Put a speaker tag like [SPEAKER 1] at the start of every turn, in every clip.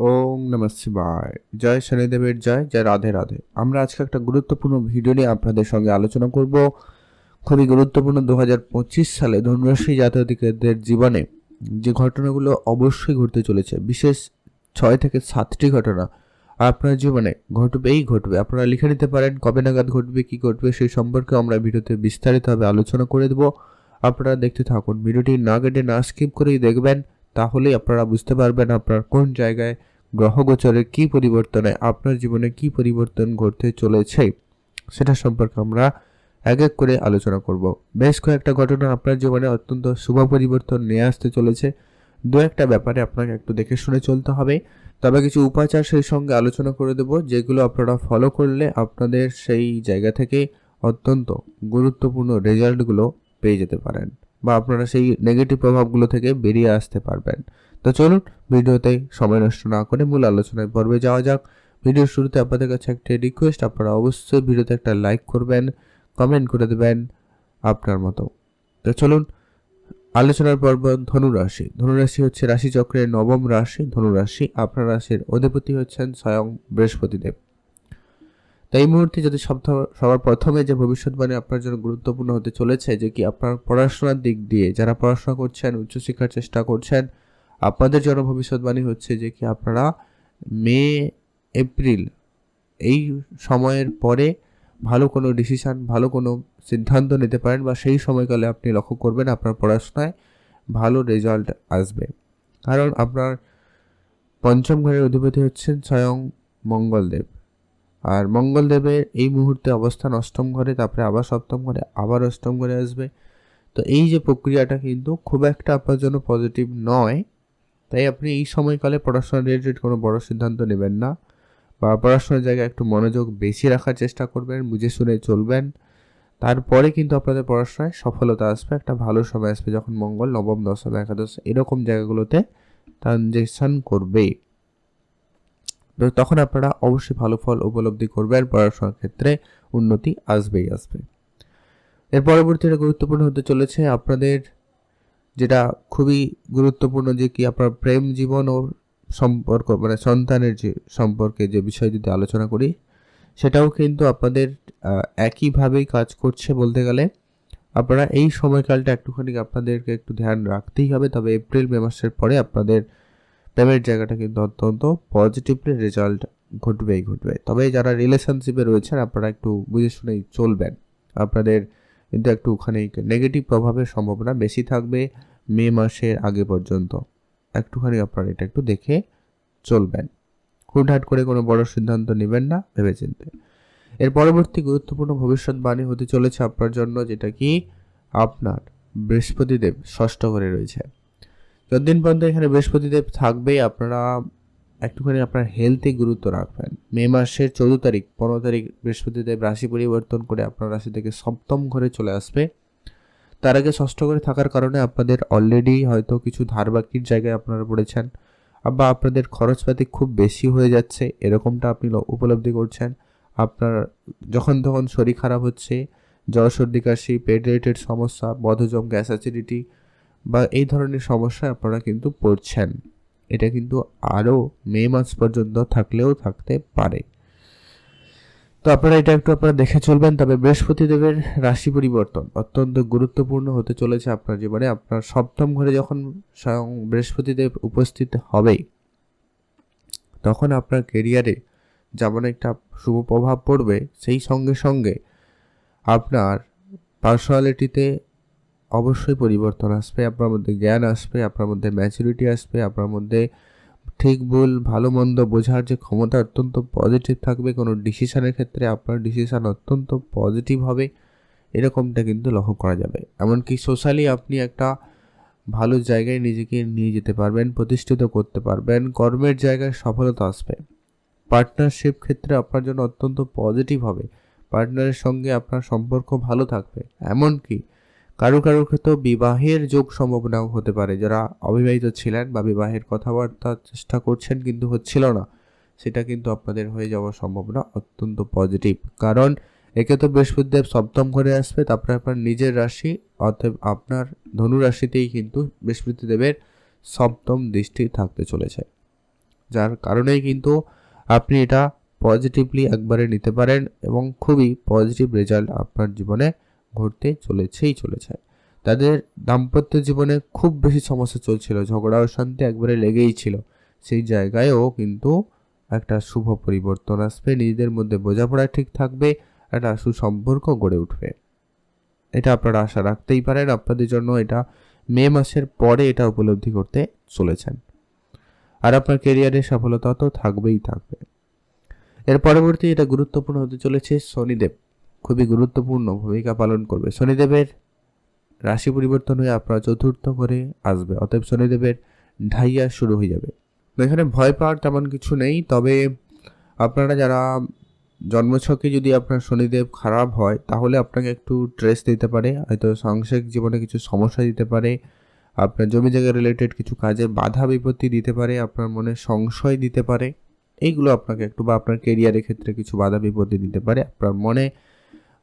[SPEAKER 1] ওম নমঃ শিবায়। জয় শনিদেবের জয় জয় রাধে রাধে। আমরা আজকে একটা গুরুত্বপূর্ণ ভিডিও নিয়ে আপনাদের সঙ্গে আলোচনা করব। খুবই গুরুত্বপূর্ণ দু হাজার পঁচিশ সালে ধনুরাশি জাতকদের জীবনে যে ঘটনাগুলো অবশ্যই ঘটতে চলেছে, বিশেষ ছয় থেকে সাতটি ঘটনা আপনার জীবনে ঘটবেই ঘটবে। আপনারা লিখে নিতে পারেন, কবে নাগাদ ঘটবে, কি ঘটবে, সেই সম্পর্কে আমরা ভিডিওতে বিস্তারিতভাবে আলোচনা করে দেবো। আপনারা দেখতে থাকুন। ভিডিওটি না কেটে না স্কিপ করেই দেখবেন, তাহলেই আপনারা বুঝতে পারবেন আপনার কোন জায়গায় গ্রহগোচরের কী পরিবর্তনে আপনার জীবনে কি পরিবর্তন ঘটতে চলেছে, সেটা সম্পর্কে আমরা এক এক করে আলোচনা করব। বেশ কয়েকটা ঘটনা আপনার জীবনে অত্যন্ত শুভ পরিবর্তন নিয়ে আসতে চলেছে। দু একটা ব্যাপারে আপনাকে একটু দেখে শুনে চলতে হবে। তবে কিছু উপাচার সেই সঙ্গে আলোচনা করে দেব, যেগুলো আপনারা ফলো করলে আপনাদের সেই জায়গা থেকে অত্যন্ত গুরুত্বপূর্ণ রেজাল্টগুলো পেয়ে যেতে পারেন বা আপনারা সেই নেগেটিভ প্রভাবগুলো থেকে বেরিয়ে আসতে পারবেন। তো চলুন, ভিডিওতে সময় নষ্ট না করে মূল আলোচনায় পর্বে যাওয়া যাক। ভিডিওর শুরুতে আপনাদের কাছে একটা রিকোয়েস্ট আপনারা অবশ্যই ভিডিওতে একটা লাইক করবেন কমেন্ট করে দেবেন আপনার মতো। তো চলুন, আলোচনার পর্ব ধনুরাশি। ধনুরাশি হচ্ছে রাশিচক্রের নবম রাশি, ধনুরাশি আপনার রাশির অধিপতি হচ্ছেন স্বয়ং বৃহস্পতিদেব। তাই এই মুহূর্তে যদি সবার প্রথমে যে ভবিষ্যৎবাণী আপনার জন্য গুরুত্বপূর্ণ হতে চলেছে, যে কি আপনার পড়াশোনার দিক দিয়ে যারা পড়াশোনা করছেন, উচ্চশিক্ষার চেষ্টা করছেন আপনাদের জন্য ভবিষ্যৎবাণী হচ্ছে যে কি আপনারা মে, এপ্রিল এই সময়ের পরে ভালো কোনো ডিসিশান ভালো কোনো সিদ্ধান্ত নিতে পারেন বা সেই সময়কালে আপনি লক্ষ্য করবেন আপনার পড়াশোনায় ভালো রেজাল্ট আসবে। কারণ আপনার পঞ্চম ঘরের অধিপতি হচ্ছেন স্বয়ং মঙ্গলদেব। আর মঙ্গলদেবের এই মুহূর্তে অবস্থান অষ্টম ঘরে, তারপরে আবার সপ্তম ঘরে, আবার অষ্টম ঘরে আসবে। তো এই যে প্রক্রিয়াটা কিন্তু খুব একটা আপনার জন্য পজিটিভ নয়। তাই আপনি এই সময়কালে পড়াশোনা রিলেটেড কোনো বড় সিদ্ধান্ত নেবেন না বা পড়াশোনার জায়গায় একটু মনোযোগ বেশি রাখার চেষ্টা করবেন, বুঝে শুনে চলবেন। তারপরে কিন্তু আপনাদের পড়াশোনায় সফলতা আসবে, একটা ভালো সময় আসবে যখন মঙ্গল, নবম, দশম, একাদশ এরকম জায়গাগুলোতে ট্রানজেকশন করবে তো তখন আপনারা অবশ্যই ভালো ফল উপলব্ধি করবেন, পড়াশোনার ক্ষেত্রে উন্নতি আসবেই আসবে। এর পরবর্তীতে গুরুত্বপূর্ণ হতে চলেছে আপনাদের যেটা খুবই গুরুত্বপূর্ণ যে কি আপনার প্রেম জীবন ও সম্পর্ক মানে সন্তানের যে সম্পর্কে যে বিষয় যদি আলোচনা করি, সেটাও কিন্তু আপনাদের একইভাবেই কাজ করছে বলতে গেলে। আপনারা এই সময়কালটা একটুখানি আপনাদেরকে একটু ধ্যান রাখতেই হবে। তবে এপ্রিল, মে মাসের পরে আপনাদের প্রেমের জায়গাটা কিন্তু অত্যন্ত পজিটিভলি রেজাল্ট ঘটবেই ঘটবে। তবে যারা রিলেশনশিপে রয়েছেন, আপনারা একটু বুঝে শুনেই চলবেন। আপনাদের কিন্তু একটু একটুখানি নেগেটিভ প্রভাবের সম্ভাবনা বেশি থাকবে। মে মাসের আগে পর্যন্ত। একটুখানি আপনারা এটা একটু দেখে চলবেন। হুটহাট করে কোনো বড় সিদ্ধান্ত নেবেন না, ভেবেচিন্তে। এর পরবর্তী গুরুত্বপূর্ণ ভবিষ্যৎবাণী হতে চলেছে আপনার জন্য, যেটা কি? আপনার বৃহস্পতিদেব ষষ্ঠ ঘরে রয়েছে। যতদিন পর্যন্ত এখানে বৃহস্পতিদেব থাকবে আপনারা একটুখানি আপনার হেলথে গুরুত্ব রাখবেন। মে মাসের চৌদ্দ তারিখ, পনেরো তারিখ বৃহস্পতিদেব রাশি পরিবর্তন করে আপনার রাশি থেকে সপ্তম ঘরে চলে আসবে। তার আগে ষষ্ঠ ঘরে থাকার কারণে আপনাদের অলরেডি হয়তো কিছু ধারবাকির জায়গায় আপনারা পড়েছেন, বা আপনাদের খরচপাতি খুব বেশি হয়ে যাচ্ছে, এরকমটা আপনি উপলব্ধি করছেন। আপনার যখন তখন শরীর খারাপ হচ্ছে জ্বর সর্দি কাশি, পেট রিলেটেড সমস্যা বধজম গ্যাস অ্যাসিডিটি বা এই ধরনের সমস্যায় আপনারা কিন্তু পড়ছেন। এটা কিন্তু আরও মে মাস পর্যন্ত থাকলেও থাকতে পারে। তো আপনারা এটা একটু আপনারা দেখে চলবেন, তবে বৃহস্পতিদেবের রাশি পরিবর্তন অত্যন্ত গুরুত্বপূর্ণ হতে চলেছে আপনার জীবনে। আপনার সপ্তম ঘরে যখন স্বয়ং বৃহস্পতিদেব উপস্থিত হবে, তখন আপনার কেরিয়ারে যেমন একটা শুভ প্রভাব পড়বে, সেই সঙ্গে সঙ্গে আপনার পার্সোনালিটিতে অবশ্যই পরিবর্তন আসবে, আপনার মধ্যে জ্ঞান আসবে, আপনার মধ্যে ম্যাচুরিটি আসবে, আপনার মধ্যে ঠিক ভুল, ভালো মন্দ বোঝার যে ক্ষমতা অত্যন্ত পজিটিভ থাকবে, কোনো ডিসিশানের ক্ষেত্রে আপনার ডিসিশান অত্যন্ত পজিটিভ হবে, এরকমটা কিন্তু লক্ষ্য করা যাবে। এমনকি সোশ্যালি আপনি একটা ভালো জায়গায় নিজেকে নিয়ে যেতে পারবেন, প্রতিষ্ঠিত করতে পারবেন, কর্মের জায়গায় সফলতা আসবে। পার্টনারশিপ ক্ষেত্রে আপনার জন্য অত্যন্ত পজিটিভ হবে পার্টনারের সঙ্গে আপনার সম্পর্ক ভালো থাকবে। এমনকি কারও কারও ক্ষেত্রে বিবাহের যোগ সম্ভাবনাও হতে পারে। যারা অবিবাহিত ছিলেন বা বিবাহের কথাবার্তা চেষ্টা করছেন কিন্তু হচ্ছিল না, সেটা কিন্তু আপনাদের হয়ে যাওয়ার সম্ভাবনা অত্যন্ত পজিটিভ কারণ একে তো বৃহস্পতিদেব সপ্তম ঘরে আসবে, তারপরে আপনার নিজের রাশি অর্থাৎ আপনার ধনু রাশিতেই কিন্তু বৃহস্পতিদেবের সপ্তম দৃষ্টি থাকতে চলেছে। যার কারণেই কিন্তু আপনি এটা পজিটিভলি একবারে নিতে পারেন এবং খুবই পজিটিভ রেজাল্ট আপনার জীবনে ঘটতে চলেছেই চলেছে। তাদের দাম্পত্য জীবনে খুব বেশি সমস্যা চলছিল, ঝগড়া অশান্তি একবারে লেগেই ছিল। সেই জায়গায়ও কিন্তু একটা শুভ পরিবর্তন আসবে, নিজেদের মধ্যে বোঝাপড়া ঠিক থাকবে, একটা সুসম্পর্ক গড়ে উঠবে। এটা আপনারা আশা রাখতেই পারেন, আপনাদের জন্য এটা মে মাসের পরে এটা উপলব্ধি করতে চলেছেন। আর আপনার কেরিয়ারে সফলতা তো থাকবেই থাকবে। এর পরবর্তী এটা গুরুত্বপূর্ণ হতে চলেছে শনিদেব। খুবই গুরুত্বপূর্ণ ভূমিকা পালন করবে। শনিদেবের রাশি পরিবর্তন হয়ে আপনার চতুর্থ করে আসবে। অতএব শনিদেবের ঢাইয়া শুরু হয়ে যাবে। এখানে ভয় পাওয়ার তেমন কিছু নেই, তবে আপনারা যারা জন্মছকে যদি আপনার শনিদেব খারাপ হয়, তাহলে আপনাকে একটু স্ট্রেস দিতে পারে, হয়তো সাংসারিক জীবনে কিছু সমস্যা দিতে পারে, আপনার জমি জায়গা রিলেটেড কিছু কাজে বাধা বিপত্তি দিতে পারে, আপনার মনে সংশয় দিতে পারে, এইগুলো আপনাকে একটু বা আপনার কেরিয়ারের ক্ষেত্রে কিছু বাধা বিপত্তি দিতে পারে, আপনার মনে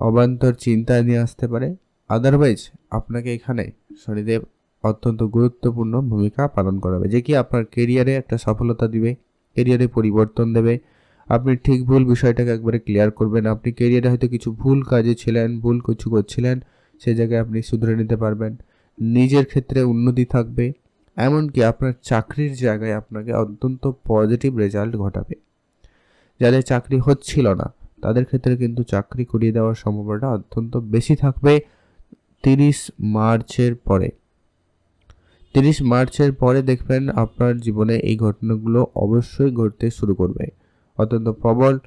[SPEAKER 1] অবান্তর চিন্তা নিয়ে আসতে পারে। আদারওয়াইজ আপনাকে এখানে শনিদেব অত্যন্ত গুরুত্বপূর্ণ ভূমিকা পালন করাবে। যে কি আপনার কেরিয়ারে একটা সফলতা দিবে কেরিয়ারে পরিবর্তন দেবে। আপনি ঠিক ভুল বিষয়টাকে একবারে ক্লিয়ার করবেন। আপনি কেরিয়ারে হয়তো কিছু ভুল কাজে ছিলেন, ভুল কিছু করছিলেন সেই জায়গায় আপনি শুধরে নিতে পারবেন। নিজের ক্ষেত্রে উন্নতি থাকবে। এমনকি আপনার চাকরির জায়গায় আপনাকে অত্যন্ত পজিটিভ রেজাল্ট ঘটাবে। যাদের চাকরি হচ্ছিল না তাদের ক্ষেত্রে কিন্তু চাকরি করিয়ে দেওয়ার সম্ভাবনাটা অত্যন্ত বেশি থাকবে তিরিশ মার্চের পরে। তিরিশ মার্চের পরে দেখবেন আপনার জীবনে এই ঘটনাগুলো অবশ্যই ঘটতে শুরু করবে। অত্যন্ত প্রবল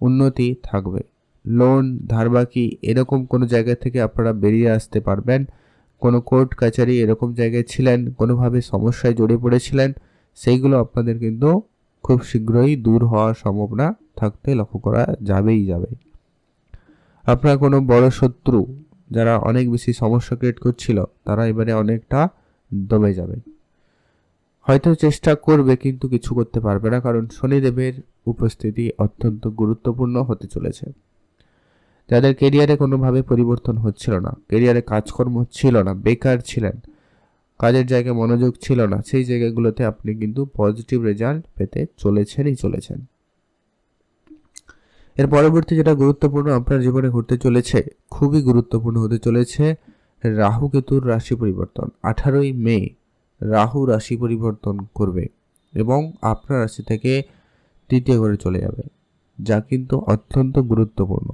[SPEAKER 1] উন্নতি থাকবে। লোন ধারবাকি এরকম কোনো জায়গা থেকে আপনারা বেরিয়ে আসতে পারবেন। কোনো কোর্ট কাচারি এরকম জায়গায় ছিলেন, কোনোভাবে সমস্যায় জড়িয়ে পড়েছিলেন, সেইগুলো আপনাদের কিন্তু খুব শীঘ্রই দূর হওয়ার সম্ভাবনা থাকতে লক্ষ্য করা যাবেই যাবে। আপনার কোনো বড় শত্রু যারা অনেক বেশি সমস্যা ক্রিয়েট করছিল, তারা এবারে অনেকটা দমে যাবে। হয়তো চেষ্টা করবে কিন্তু কিছু করতে পারবে না, কারণ শনিদেবের উপস্থিতি অত্যন্ত গুরুত্বপূর্ণ হতে চলেছে। যাদের কেরিয়ারে কোনোভাবে পরিবর্তন হচ্ছিল না কেরিয়ারে কাজকর্ম ছিল না, বেকার ছিলেন, কাজের জায়গায় মনোযোগ ছিল না, সেই জায়গাগুলোতে আপনি কিন্তু পজিটিভ রেজাল্ট পেতে চলেছেনই চলেছেন। এর পরবর্তী যেটা গুরুত্বপূর্ণ আপনার জীবনে ঘটতে চলেছে, খুবই গুরুত্বপূর্ণ হতে চলেছে রাহু কেতুর রাশি পরিবর্তন। আঠারোই মে রাহু রাশি পরিবর্তন করবে এবং আপনার রাশি থেকে তৃতীয় ঘরে চলে যাবে, যা কিন্তু অত্যন্ত গুরুত্বপূর্ণ।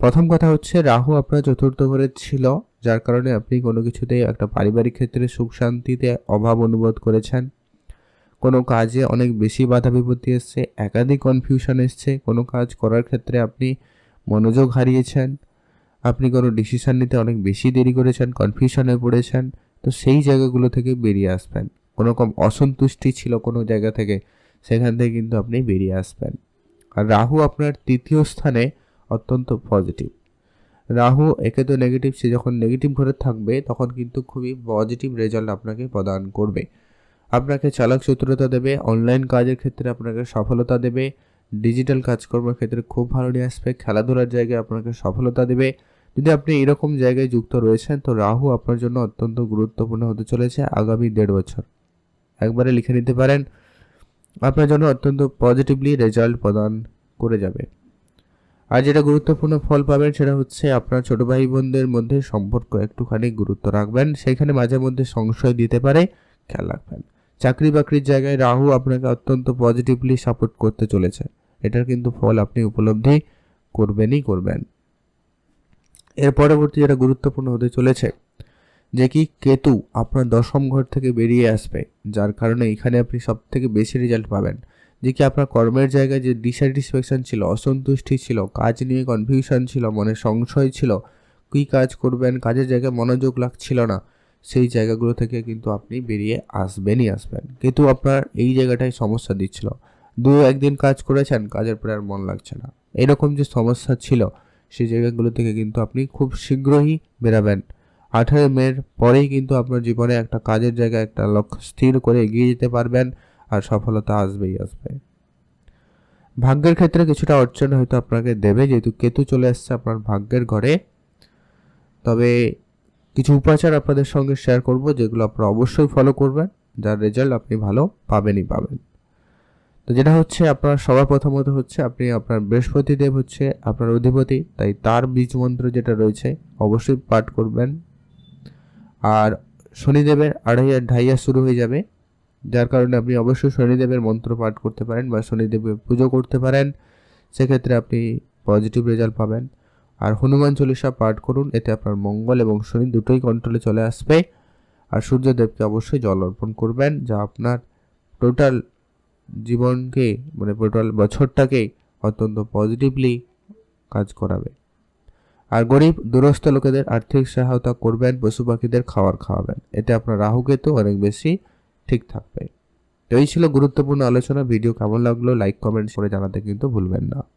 [SPEAKER 1] প্রথম কথা হচ্ছে, রাহু আপনার চতুর্থ ঘরে ছিল, যার কারণে আপনি কোনো কিছুতে একটা পারিবারিক ক্ষেত্রে সুখ শান্তিতে অভাব অনুভব করেছেন। কোনো কাজে অনেক বেশি বাধা বিপত্তি এসছে, একাধিক কনফিউশন এসছে, কোনো কাজ করার ক্ষেত্রে আপনি মনোযোগ হারিয়েছেন, আপনি কোনো ডিসিশন নিতে অনেক বেশি দেরি করেছেন কনফিউশনে পড়েছেন, তো সেই জায়গাগুলো থেকে বেরিয়ে আসবেন। কোনো রকম অসন্তুষ্টি ছিল কোনো জায়গা থেকে, সেখান থেকে কিন্তু আপনি বেরিয়ে আসবেন। আর রাহু আপনার তৃতীয় স্থানে অত্যন্ত পজিটিভ রাহু একে তো নেগেটিভ সে যখন নেগেটিভ ঘরে থাকবে, তখন কিন্তু খুবই পজিটিভ রেজাল্ট আপনাকে প্রদান করবে। আপনাকে চালক সূত্রতা দেবে অনলাইন কাজের ক্ষেত্রে আপনাকে সফলতা দেবে ডিজিটাল কাজকর্মের ক্ষেত্রে খুব ভালো নিয়ে আসবে, খেলাধুলার জায়গায় আপনাকে সফলতা দেবে। যদি আপনি এরকম জায়গায় যুক্ত রয়েছেন, তো রাহু আপনার জন্য অত্যন্ত গুরুত্বপূর্ণ হতে চলেছে আগামী দেড় বছর। একবারে লিখে নিতে পারেন, আপনার জন্য অত্যন্ত পজিটিভলি রেজাল্ট প্রদান করে যাবে। আর যেটা গুরুত্বপূর্ণ ফল পাবেন, সেটা হচ্ছে আপনার ছোট ভাই বোনদের মধ্যে সম্পর্ক একটুখানি গুরুত্ব রাখবেন, সেখানে মাঝে মধ্যে সংশয় দিতে পারে, খেয়াল রাখবেন। চাকরি বাকরির জায়গায় রাহু আপনাকে অত্যন্ত পজিটিভলি সাপোর্ট করতে চলেছে। এটার কিন্তু ফল আপনি উপলব্ধি করবেনই করবেন। এর পরবর্তী যেটা গুরুত্বপূর্ণ হতে চলেছে, যে কি কেতু আপনার দশম ঘর থেকে বেরিয়ে আসবে, যার কারণে এখানে আপনি সব থেকে বেশি রেজাল্ট পাবেন। যে কি আপনার কর্মের জায়গায় যে ডিস্যাটিসফ্যাকশন ছিল, অসন্তুষ্টি ছিল, কাজ নিয়ে কনফিউশন ছিল, মনে সংশয় ছিল, কী কাজ করবেন, কাজের জায়গায় মনোযোগ লাগছিল না সেই জায়গাগুলো থেকে কিন্তু আপনি বেরিয়ে আসবেনই আসবেন। কিন্তু আপনার এই জায়গাটায় সমস্যা দিচ্ছিল। দু একদিন কাজ করেছেন, কাজের পরে আর মন লাগছে না। এরকম যে সমস্যা ছিল, সেই জায়গাগুলো থেকে কিন্তু আপনি খুব শীঘ্রই বেরাবেন। আঠারো মের পরেই কিন্তু আপনার জীবনে একটা কাজের জায়গায় একটা লক্ষ্য স্থির করে এগিয়ে যেতে পারবেন আর সফলতা আসবেই আসবে। ভাগ্যের ক্ষেত্রে কিছুটা অর্জন হয়তো আপনাকে দেবে, যেহেতু কেতু চলে আসছে আপনার ভাগ্যের ঘরে। তবে কিছু উপাচার আপনাদের সঙ্গে শেয়ার করব, যেগুলো আপনারা অবশ্যই ফলো করবেন। যার রেজাল্ট আপনি ভালো পাবেনই পাবেন। তো যেটা হচ্ছে, আপনার সবার প্রথমত হচ্ছে, আপনি আপনার বৃহস্পতি দেব হচ্ছে আপনার অধিপতি, তাই তার বীজ মন্ত্র যেটা রয়েছে, অবশ্যই পাঠ করবেন। আর শনিদেবের আড়াইয়া ঢাইয়া শুরু হয়ে যাবে, যার কারণে আপনি অবশ্যই শনিদেবের মন্ত্র পাঠ করতে পারেন বা শনিদেবের পুজো করতে পারেন। সেক্ষেত্রে আপনি পজিটিভ রেজাল্ট পাবেন। আর হনুমান চল্লিশা পাঠ করুন, এতে আপনার মঙ্গল এবং শনি দুটোই কন্ট্রোলে চলে আসবে। আর সূর্যদেবকে অবশ্যই জল অর্পণ করবেন, যা আপনার টোটাল জীবনকে মানে টোটাল বছরটাকে অত্যন্ত পজিটিভলি কাজ করাবে। আর গরিব, দুরস্থ লোকেদের আর্থিক সহায়তা করবেন, পশু পাখিদের খাবার খাওয়াবেন। এতে আপনার রাহুকেতু অনেক বেশি ঠিক থাকবে। তো এই ছিল গুরুত্বপূর্ণ আলোচনা। ভিডিও কেমন লাগল লাইক কমেন্ট করে জানাতে কিন্তু ভুলবেন না।